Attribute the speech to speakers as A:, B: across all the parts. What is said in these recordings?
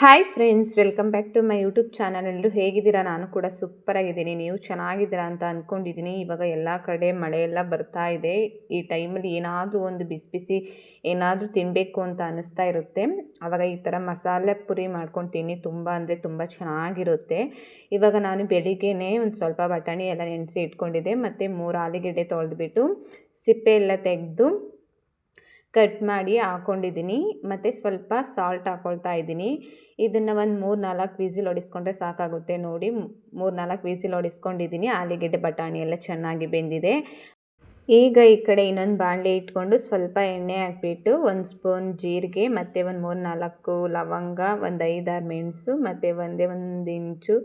A: Hi friends welcome back to my YouTube channel ಎಲ್ಲರೂ ಹೇಗಿದ್ದೀರಾ? ನಾನು ಕೂಡ ಸೂಪರಾಗಿದ್ದೀನಿ ನೀವು ಚೆನ್ನಾಗಿದ್ದೀರಾ ಅಂತ ಅಂದ್ಕೊಂಡಿದ್ದೀನಿ ಇವಾಗ ಎಲ್ಲ ಕಡೆ ಮಳೆ ಎಲ್ಲ ಬರ್ತಾ ಇದೆ. ಈ ಟೈಮಲ್ಲಿ ಏನಾದರೂ ಒಂದು ಬಿಸಿ ಬಿಸಿ ಏನಾದರೂ ತಿನ್ನಬೇಕು ಅಂತ ಅನ್ನಿಸ್ತಾ ಇರುತ್ತೆ. ಆವಾಗ ಈ ಥರ ಮಸಾಲೆ ಪುರಿ ಮಾಡ್ಕೊಂಡು ತಿನ್ನಿ. ತುಂಬ ಅಂದರೆ ತುಂಬ ಚೆನ್ನಾಗಿರುತ್ತೆ. ಇವಾಗ ನಾನು ಬೆಳಿಗ್ಗೆನೇ ಒಂದು ಸ್ವಲ್ಪ ಬಟಾಣಿ ಎಲ್ಲ ನೆನೆಸಿ ಇಟ್ಕೊಂಡಿದ್ದೆ. ಮತ್ತು ಮೂರು ಆಲೂಗೆಡ್ಡೆ ತೊಳೆದುಬಿಟ್ಟು ಸಿಪ್ಪೆ ಎಲ್ಲ ತೆಗೆದು ಕಟ್ ಮಾಡಿ ಹಾಕ್ಕೊಂಡಿದ್ದೀನಿ ಮತ್ತು ಸ್ವಲ್ಪ ಸಾಲ್ಟ್ ಹಾಕ್ಕೊಳ್ತಾ ಇದ್ದೀನಿ. ಇದನ್ನು ಒಂದು ಮೂರು ನಾಲ್ಕು ವಿಸಿಲ್ ಹೊಡಿಸ್ಕೊಂಡ್ರೆ ಸಾಕಾಗುತ್ತೆ ನೋಡಿ. ಮೂರು ನಾಲ್ಕು ವಿಸಿಲ್ ಹೊಡಿಸ್ಕೊಂಡಿದ್ದೀನಿ. ಆಲೂಗೆಡ್ಡೆ ಬಟಾಣಿ ಎಲ್ಲ ಚೆನ್ನಾಗಿ ಬೆಂದಿದೆ. ಈಗ ಈ ಕಡೆ ಇನ್ನೊಂದು ಬಾಣಲೆ ಇಟ್ಕೊಂಡು ಸ್ವಲ್ಪ ಎಣ್ಣೆ ಹಾಕ್ಬಿಟ್ಟು ಒಂದು ಸ್ಪೂನ್ ಜೀರಿಗೆ, ಮತ್ತು ಒಂದು ಮೂರು ನಾಲ್ಕು ಲವಂಗ, ಒಂದು ಐದಾರು ಮೆಣಸು, ಮತ್ತು ಒಂದೇ ಒಂದು ಇಂಚು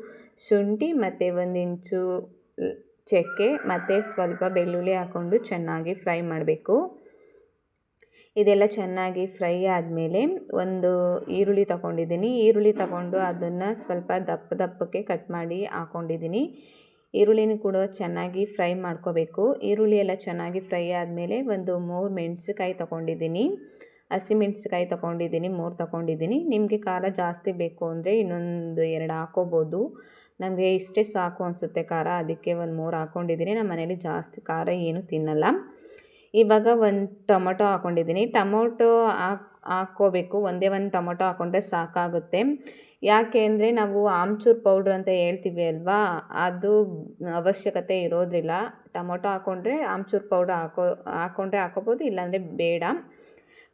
A: ಶುಂಠಿ, ಮತ್ತು ಒಂದು ಇಂಚು ಚಕ್ಕೆ, ಮತ್ತು ಸ್ವಲ್ಪ ಬೆಳ್ಳುಳ್ಳಿ ಹಾಕ್ಕೊಂಡು ಚೆನ್ನಾಗಿ ಫ್ರೈ ಮಾಡಬೇಕು. ಇದೆಲ್ಲ ಚೆನ್ನಾಗಿ ಫ್ರೈ ಆದಮೇಲೆ ಒಂದು ಈರುಳ್ಳಿ ತಗೊಂಡಿದ್ದೀನಿ. ಈರುಳ್ಳಿ ತಗೊಂಡು ಅದನ್ನು ಸ್ವಲ್ಪ ದಪ್ಪ ದಪ್ಪಕ್ಕೆ ಕಟ್ ಮಾಡಿ ಹಾಕ್ಕೊಂಡಿದ್ದೀನಿ ಈರುಳ್ಳಿನೂ ಕೂಡ ಚೆನ್ನಾಗಿ ಫ್ರೈ ಮಾಡ್ಕೋಬೇಕು. ಈರುಳ್ಳಿ ಎಲ್ಲ ಚೆನ್ನಾಗಿ ಫ್ರೈ ಆದಮೇಲೆ ಒಂದು ಮೂರು ಮೆಣಸಿಕಾಯಿ ತೊಗೊಂಡಿದ್ದೀನಿ. ಹಸಿಮೆಣ್ಸಿಕಾಯಿ ತೊಗೊಂಡಿದ್ದೀನಿ, ಮೂರು ತೊಗೊಂಡಿದ್ದೀನಿ. ನಿಮಗೆ ಖಾರ ಜಾಸ್ತಿ ಬೇಕು ಅಂದರೆ ಇನ್ನೊಂದು ಎರಡು ಹಾಕೋಬೋದು. ನಮಗೆ ಇಷ್ಟೇ ಸಾಕು ಅನಿಸುತ್ತೆ ಖಾರ. ಅದಕ್ಕೆ ಒಂದು ಮೂರು ಹಾಕ್ಕೊಂಡಿದ್ದೀನಿ ನಮ್ಮ ಮನೇಲಿ ಜಾಸ್ತಿ ಖಾರ ಏನು ತಿನ್ನಲ್ಲ. ಇವಾಗ ಒಂದು ಟೊಮೊಟೊ ಹಾಕ್ಕೊಂಡಿದ್ದೀನಿ ಟೊಮೊಟೊ ಹಾಕ್, ಹಾಕ್ಕೋಬೇಕು. ಒಂದೇ ಒಂದು ಟೊಮೊಟೊ ಹಾಕ್ಕೊಂಡ್ರೆ ಸಾಕಾಗುತ್ತೆ. ಯಾಕೆ ಅಂದರೆ ನಾವು ಆಮ್ಚೂರ್ ಪೌಡ್ರ್ ಅಂತ ಹೇಳ್ತೀವಿ ಅಲ್ವಾ? ಅದು ಅವಶ್ಯಕತೆ ಇರೋದಿಲ್ಲ ಟೊಮೊಟೊ ಹಾಕ್ಕೊಂಡ್ರೆ ಆಮ್ಚೂರ್ ಪೌಡ್ರ್ ಹಾಕೋ ಹಾಕ್ಕೊಂಡ್ರೆ ಹಾಕೋಬೋದು ಇಲ್ಲಾಂದರೆ ಬೇಡ.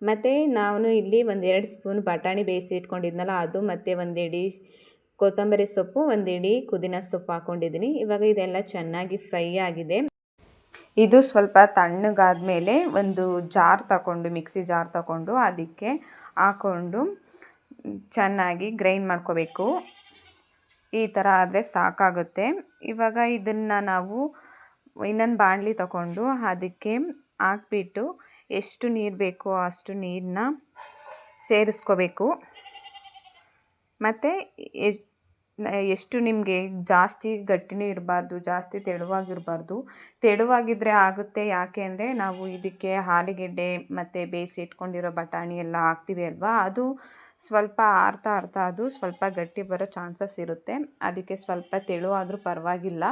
A: ಮತ್ತು ನಾನು ಇಲ್ಲಿ ಒಂದೆರಡು ಸ್ಪೂನ್ ಬಟಾಣಿ ಬೇಯಿಸಿ ಇಟ್ಕೊಂಡಿದ್ನಲ್ಲ, ಅದು ಮತ್ತು ಒಂದಿಡಿ ಕೊತ್ತಂಬರಿ ಸೊಪ್ಪು ಒಂದಿಡಿ ಪುದೀನ ಸೊಪ್ಪು ಹಾಕ್ಕೊಂಡಿದ್ದೀನಿ ಇವಾಗ ಇದೆಲ್ಲ ಚೆನ್ನಾಗಿ ಫ್ರೈ ಆಗಿದೆ. ಇದು ಸ್ವಲ್ಪ ತಣ್ಣಗಾದಮೇಲೆ ಒಂದು ಜಾರ್ ತಗೊಂಡು, ಮಿಕ್ಸಿ ಜಾರ್ ತಗೊಂಡು ಅದಕ್ಕೆ ಹಾಕ್ಕೊಂಡು ಚೆನ್ನಾಗಿ ಗ್ರೈಂಡ್ ಮಾಡ್ಕೋಬೇಕು. ಈ ಥರ ಆದರೆ ಸಾಕಾಗುತ್ತೆ. ಇವಾಗ ಇದನ್ನು ನಾವು ಇನ್ನೊಂದು ಬಾಣಲಿ ತಗೊಂಡು ಅದಕ್ಕೆ ಹಾಕ್ಬಿಟ್ಟು ಎಷ್ಟು ನೀರು ಬೇಕೋ ಅಷ್ಟು ನೀರನ್ನ ಸೇರಿಸ್ಕೋಬೇಕು. ಮತ್ತು ಎಷ್ಟು ನಿಮಗೆ ಜಾಸ್ತಿ ಗಟ್ಟಿನೂ ಇರಬಾರ್ದು, ಜಾಸ್ತಿ ತೆಳುವಾಗಿರಬಾರ್ದು. ತೆಳುವಾಗಿದ್ದರೆ ಆಗುತ್ತೆ ಯಾಕೆ ಅಂದರೆ ನಾವು ಇದಕ್ಕೆ ಆಲೂಗೆಡ್ಡೆ ಮತ್ತು ಬೇಯಿಸಿ ಇಟ್ಕೊಂಡಿರೋ ಬಟಾಣಿ ಎಲ್ಲ ಹಾಕ್ತೀವಿ ಅಲ್ವಾ? ಅದು ಸ್ವಲ್ಪ ಆರ್ತಾ ಆರ್ತಾ ಅದು ಸ್ವಲ್ಪ ಗಟ್ಟಿ ಬರೋ ಚಾನ್ಸಸ್ ಇರುತ್ತೆ. ಅದಕ್ಕೆ ಸ್ವಲ್ಪ ತೆಳು ಆದರೂ ಪರವಾಗಿಲ್ಲ.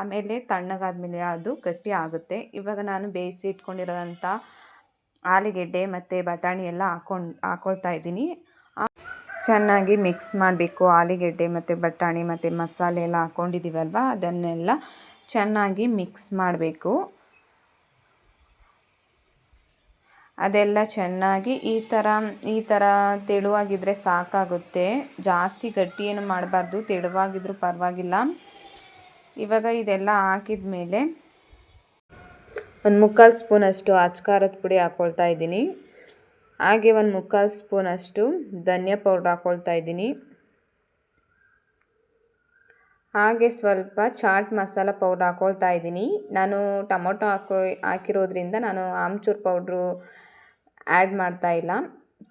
A: ಆಮೇಲೆ ತಣ್ಣಗಾದ್ಮೇಲೆ ಅದು ಗಟ್ಟಿ ಆಗುತ್ತೆ. ಇವಾಗ ನಾನು ಬೇಯಿಸಿ ಇಟ್ಕೊಂಡಿರೋಂಥ ಆಲೂಗೆಡ್ಡೆ ಮತ್ತು ಬಟಾಣಿ ಎಲ್ಲ ಹಾಕೊಂಡು ಹಾಕ್ಕೊಳ್ತಾ ಇದ್ದೀನಿ. ಚೆನ್ನಾಗಿ ಮಿಕ್ಸ್ ಮಾಡಬೇಕು. ಆಲೂಗೆಡ್ಡೆ ಮತ್ತು ಬಟಾಣಿ ಮತ್ತು ಮಸಾಲೆ ಎಲ್ಲ ಹಾಕ್ಕೊಂಡಿದ್ದೀವಲ್ವ ಅದನ್ನೆಲ್ಲ ಚೆನ್ನಾಗಿ ಮಿಕ್ಸ್ ಮಾಡಬೇಕು. ಅದೆಲ್ಲ ಚೆನ್ನಾಗಿ ಈ ಥರ ಈ ಥರ ತೆಳುವಾಗಿದ್ದರೆ ಸಾಕಾಗುತ್ತೆ. ಜಾಸ್ತಿ ಗಟ್ಟಿ ಏನು ಮಾಡಬಾರ್ದು. ತೆಳುವಾಗಿದ್ರೂ ಪರವಾಗಿಲ್ಲ. ಇವಾಗ ಇದೆಲ್ಲ ಹಾಕಿದ ಮೇಲೆ ಒಂದು ಮುಕ್ಕಾಲು ಸ್ಪೂನಷ್ಟು ಅಚ್ಕಾರದ ಪುಡಿ ಹಾಕ್ಕೊಳ್ತಾ ಇದ್ದೀನಿ. ಹಾಗೆ ಒಂದು ಮುಕ್ಕಾಲು ಸ್ಪೂನಷ್ಟು ಧನಿಯಾ ಪೌಡ್ರ್ ಹಾಕ್ಕೊಳ್ತಾ ಇದ್ದೀನಿ. ಹಾಗೆ ಸ್ವಲ್ಪ ಚಾಟ್ ಮಸಾಲ ಪೌಡ್ರ್ ಹಾಕ್ಕೊಳ್ತಾ ಇದ್ದೀನಿ. ನಾನು ಟೊಮೊಟೊ ಹಾಕೋ ಹಾಕಿರೋದ್ರಿಂದ ನಾನು ಆಮ್ಚೂರ್ ಪೌಡ್ರು ಆ್ಯಡ್ ಮಾಡ್ತಾ ಇಲ್ಲ.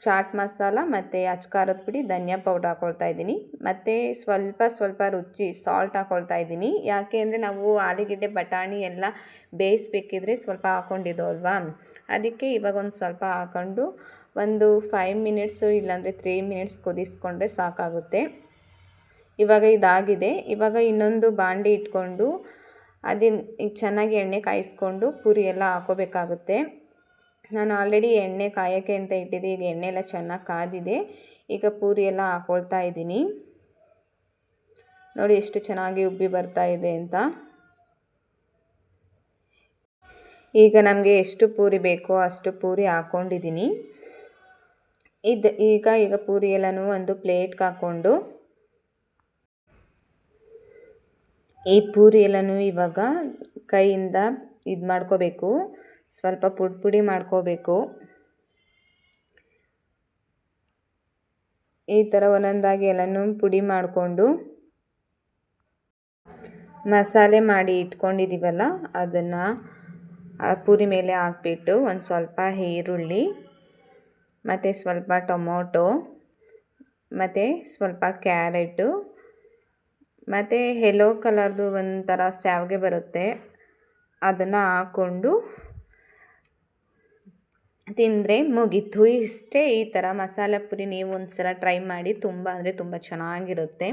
A: ಚಾಟ್ ಮಸಾಲ ಮತ್ತು ಅಚ್ಕಾರದ ಪುಡಿ, ಧನಿಯಾ ಪೌಡ್ರ್ ಹಾಕ್ಕೊಳ್ತಾ ಇದ್ದೀನಿ. ಮತ್ತು ಸ್ವಲ್ಪ ಸ್ವಲ್ಪ ರುಚಿ ಸಾಲ್ಟ್ ಹಾಕ್ಕೊಳ್ತಾ ಇದ್ದೀನಿ. ಯಾಕೆ ಅಂದರೆ ನಾವು ಆಲೂಗೆಡ್ಡೆ, ಬಟಾಣಿ ಎಲ್ಲ ಬೇಯಿಸ್ಬೇಕಿದ್ರೆ ಸ್ವಲ್ಪ ಹಾಕ್ಕೊಂಡಿದ್ದೋ ಅಲ್ವಾ? ಅದಕ್ಕೆ ಇವಾಗ ಒಂದು ಸ್ವಲ್ಪ ಹಾಕ್ಕೊಂಡು ಒಂದು ಫೈವ್ ಮಿನಿಟ್ಸು ಇಲ್ಲಾಂದರೆ ತ್ರೀ ಮಿನಿಟ್ಸ್ ಕುದಿಸ್ಕೊಂಡ್ರೆ ಸಾಕಾಗುತ್ತೆ. ಇವಾಗ ಇದಾಗಿದೆ. ಇವಾಗ ಇನ್ನೊಂದು ಬಾಂಡಿ ಇಟ್ಕೊಂಡು ಅದನ್ನು ಚೆನ್ನಾಗಿ ಎಣ್ಣೆ ಕಾಯಿಸ್ಕೊಂಡು ಪೂರಿ ಎಲ್ಲ ಹಾಕೋಬೇಕಾಗುತ್ತೆ. ನಾನು ಆಲ್ರೆಡಿ ಎಣ್ಣೆ ಕಾಯೋಕ್ಕೆ ಅಂತ ಇಟ್ಟಿದ್ದೆ. ಈಗ ಎಣ್ಣೆ ಎಲ್ಲ ಚೆನ್ನಾಗಿ ಕಾದಿದೆ. ಈಗ ಪೂರಿ ಎಲ್ಲ ಹಾಕ್ಕೊಳ್ತಾ ಇದ್ದೀನಿ. ನೋಡಿ ಎಷ್ಟು ಚೆನ್ನಾಗಿ ಉಬ್ಬಿ ಬರ್ತಾ ಇದೆ ಅಂತ. ಈಗ ನಮಗೆ ಎಷ್ಟು ಪೂರಿ ಬೇಕೋ ಅಷ್ಟು ಪೂರಿ ಹಾಕ್ಕೊಂಡಿದ್ದೀನಿ ಇದು ಈಗ ಈಗ ಪೂರಿ ಎಲ್ಲನೂ ಒಂದು ಪ್ಲೇಟ್ಗೆ ಹಾಕ್ಕೊಂಡು. ಈ ಪೂರಿ ಎಲ್ಲನೂ ಇವಾಗ ಕೈಯಿಂದ ಇದು ಮಾಡ್ಕೋಬೇಕು. ಸ್ವಲ್ಪ ಪುಡಿ ಪುಡಿ ಮಾಡ್ಕೋಬೇಕು. ಈ ಥರ ಒಂದೊಂದಾಗಿ ಎಲ್ಲನೂ ಪುಡಿ ಮಾಡಿಕೊಂಡು ಮಸಾಲೆ ಮಾಡಿ ಇಟ್ಕೊಂಡಿದ್ದೀವಲ್ಲ ಅದನ್ನು ಆ ಪೂರಿ ಮೇಲೆ ಹಾಕ್ಬಿಟ್ಟು ಒಂದು ಸ್ವಲ್ಪ ಈರುಳ್ಳಿ, ಮತ್ತು ಸ್ವಲ್ಪ ಟೊಮೊಟೊ, ಮತ್ತು ಸ್ವಲ್ಪ ಕ್ಯಾರೆಟು, ಮತ್ತು ಯೆಲ್ಲೋ ಕಲರ್ದು ಒಂಥರ ಸ್ಯಾವಿಗೆ ಬರುತ್ತೆ. ಅದನ್ನು ಹಾಕ್ಕೊಂಡು ತಿಂದರೆ ಮುಗೀತು. ಇಷ್ಟೇ ಈ ಥರ ಮಸಾಲೆ ಪುರಿ ನೀವು ಒಂದು ಸಲ ಟ್ರೈ ಮಾಡಿ ತುಂಬ ಅಂದರೆ ತುಂಬ ಚೆನ್ನಾಗಿರುತ್ತೆ.